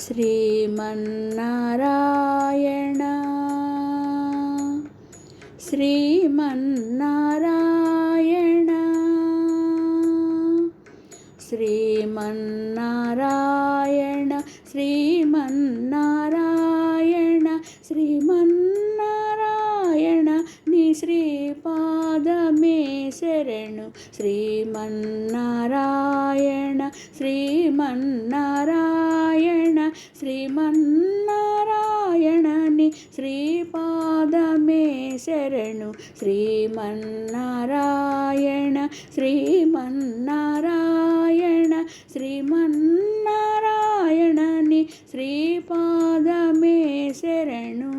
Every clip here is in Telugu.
శ్రీమన్నారాయణ. శ్రీమన్నారాయణ. శ్రీమన్నారాయణ శ్రీమన్నారాయణ శ్రీమన్నారాయణ నీ శ్రీపాదమే శరణు. శ్రీమన్నారాయణ శ్రీమన్నారాయణ శ్రీమన్నారాయణని శ్రీపాదమే శరణు. శ్రీమన్నారాయణ శ్రీమన్నారాయణ శ్రీమన్నారాయణని శ్రీపాదమే శరణు.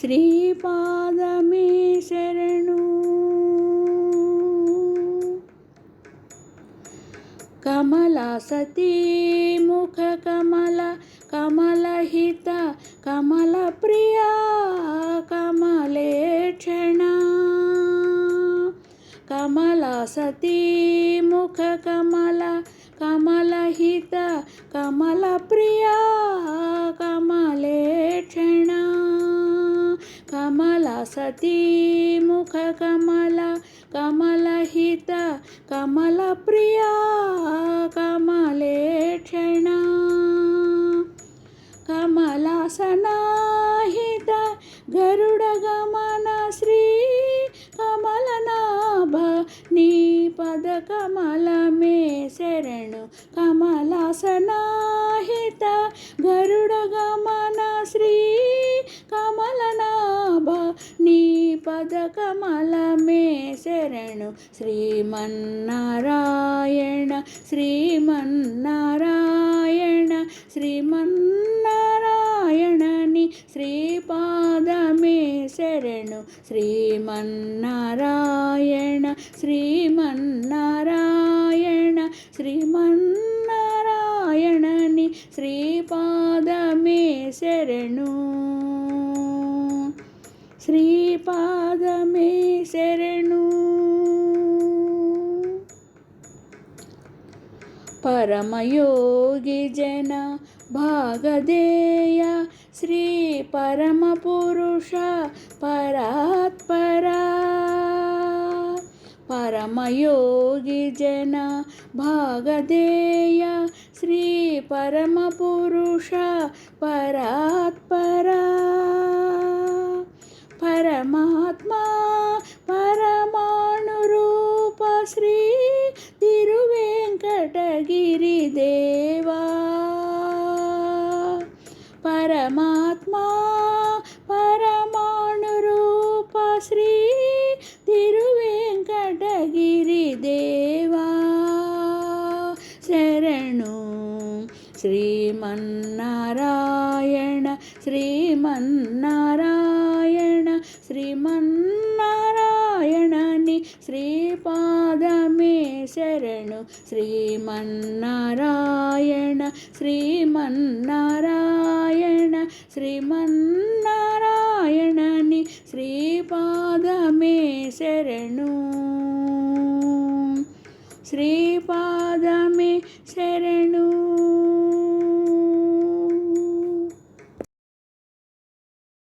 శ్రీపాదమే కమలా సతీ ముఖ కమల కమలహిత కమల ప్రియా కమలేక్షణ. కమలా సతీ ముఖ కమల కమలహిత కమల ప్రియా కమలేక్షణ. కమల సతీ ముఖ కమల కమల ప్రియా కమలేక్షణ. కమలాసనాహిత గరుడ గమన శ్రీ కమలనాభ నీ పద కమలమే పాదకమలమే శరణు శ్రీమన్నారాయణ శ్రీమన్నారాయణ శ్రీమన్నారాయణని శ్రీపాదమే శరణు శ్రీమన్నారాయణ శ్రీమన్నారాయణ శ్రీమన్నారాయణని శ్రీపాదమే శరణు. శ్రీపాదమే శరణు. పరమయోగి జన భాగదేయ శ్రీ పరమపురుష పరాత్పరా. పరమయోగి జన భాగదేయ శ్రీ పరమపురుష పరాత్పరా. పరమాత్మా పరమాణురూప శ్రీ తిరువేంకటగిరి దేవా పరమాత్మా పరమాణురూప శ్రీ తిరువేంకటగిరి దేవా శరణు శ్రీమన్నారాయణని శ్రీపాదమే శరణు. శ్రీమన్నారాయణ శ్రీమన్నారాయణ శ్రీమన్నారాయణని శ్రీపాదమే శరణు. శ్రీపాదమే శరణు.